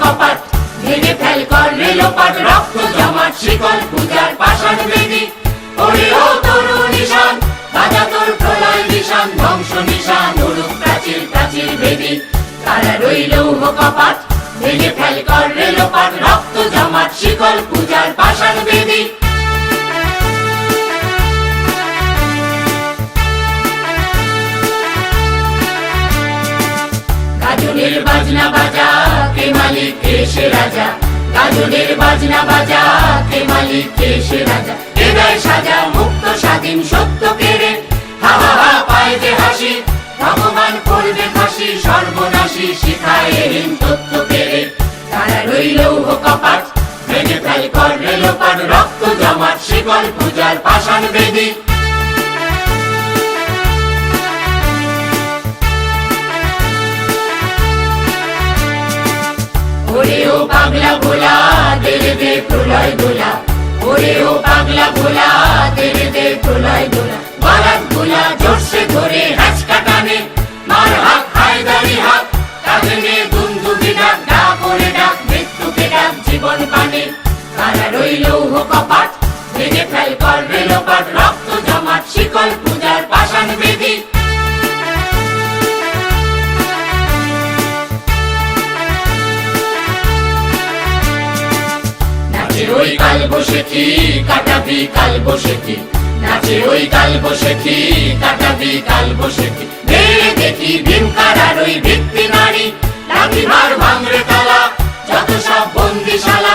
কপাট ভেঙে ফেল কর রেলোপাট, রক্ত জমাট, শিকল পূজার পাষাণ বেদি ওরে ও তরু নিশান বাজা তোর প্রলয় নিশান, ধ্বংস নিশান উড়ুক প্রাচীর প্রাচীর বেদি তারা রইল কপাট ভেঙে ফেল কর রেলোপাট, রক্ত জমাট, শিকল পূজার পাষাণ বেদি বাজনা বাজা কে মালিক, কে সে রাজা? গাজনের বাজনা বাজা, কে মালিক, কে সে রাজা? কে সাজা মুক্ত, স্বাধীন, সত্য কেড়ে। হা হা হা, পায় যে হাসি, ভগবান করবে ফাঁসি, সর্বনাশী শিখায় এহীন তত্ত্ব কেড়ে। তারা রইল কপাট, ভেঙে ফেল কর রেলোপাট রক্ত জমাট, শিকল পূজার পাষাণ বেদী। ওরে ও পাগলা ভোলা তেরে দে প্রলয় দোলা ওরে ও পাগলা ভোলা তেরে দে প্রলয় দোলা বারাত ভোলা, জোরসে ধরে হ্যাচকা টানে। মার হাত, হায়দারি হাত কাঁধে নিয়ে দুন্দুবি ডাক ডাক ওরে ডাক, মৃত্যুকে ডাক, জীবন পানে কারা রইল কপাট ভেঙে ফেল, কর রেলোপাট রক্ত জমাট, শিকল পূজার পাষাণ বেদী। ওই কাল বসে কি কাটাবি কাল বসে কি নাচে ওই কাল বসে কি কাটাবি কাল বসে কি দেখি ভীমকারার ওই ভিত্তি নারী। লাঠি ভার ভাঙরে তালা, যত সব বন্দিশালায়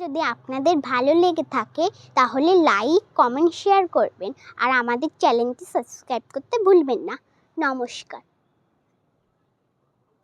যদি আপনাদের ভালো লেগে থাকে, তাহলে লাইক কমেন্ট শেয়ার করবেন। আর আমাদের চ্যানেলটি সাবস্ক্রাইব করতে ভুলবেন না। নমস্কার।